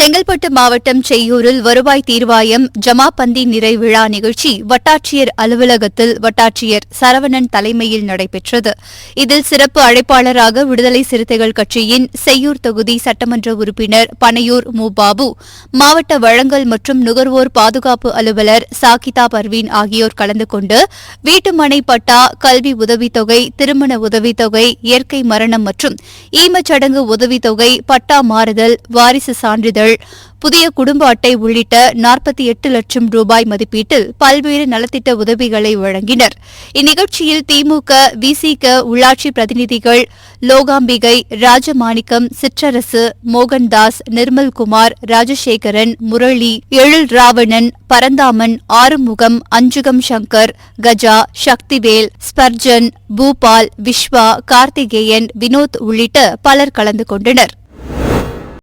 செங்கல்பட்டு மாவட்டம் செய்யூரில் வருவாய் தீர்வாயம் ஜமாபந்தி நிறைவிழா நிகழ்ச்சி வட்டாட்சியர் அலுவலகத்தில் வட்டாட்சியர் சரவணன் தலைமையில் நடைபெற்றது. இதில் சிறப்பு அழைப்பாளராக விடுதலை சிறுத்தைகள் கட்சியின் செய்யூர் தொகுதி சட்டமன்ற உறுப்பினர் பனையூர் மு பாபு மாவட்ட வழங்கல் மற்றும் நுகர்வோர் பாதுகாப்பு அலுவலர் சாகிதா பர்வீன் ஆகியோர் கலந்து கொண்டு வீட்டுமனை பட்டா கல்வி உதவித்தொகை திருமண உதவித்தொகை இயற்கை மரணம் மற்றும் ஈமச்சடங்கு உதவித்தொகை பட்டா மாறுதல் வாரிசு சான்றிதழ் புதிய குடும்ப அட்டை உள்ளிட்ட நாற்பத்தி எட்டு லட்சம் ரூபாய் மதிப்பீட்டில் பல்வேறு நலத்திட்ட உதவிகளை வழங்கினர். இந்நிகழ்ச்சியில் திமுக விசிக உள்ளாட்சி பிரதிநிதிகள் லோகாம்பிகை ராஜமாணிக்கம் சிற்றரசு மோகன்தாஸ் நிர்மல்குமார் ராஜசேகரன் முரளி எழில் ராவணன் பரந்தாமன் ஆறுமுகம் அஞ்சுகம் சங்கர் கஜா சக்திவேல் ஸ்பர்ஜன் பூபால் விஸ்வா கார்த்திகேயன் வினோத் உள்ளிட்ட பலர் கலந்து கொண்டனர்.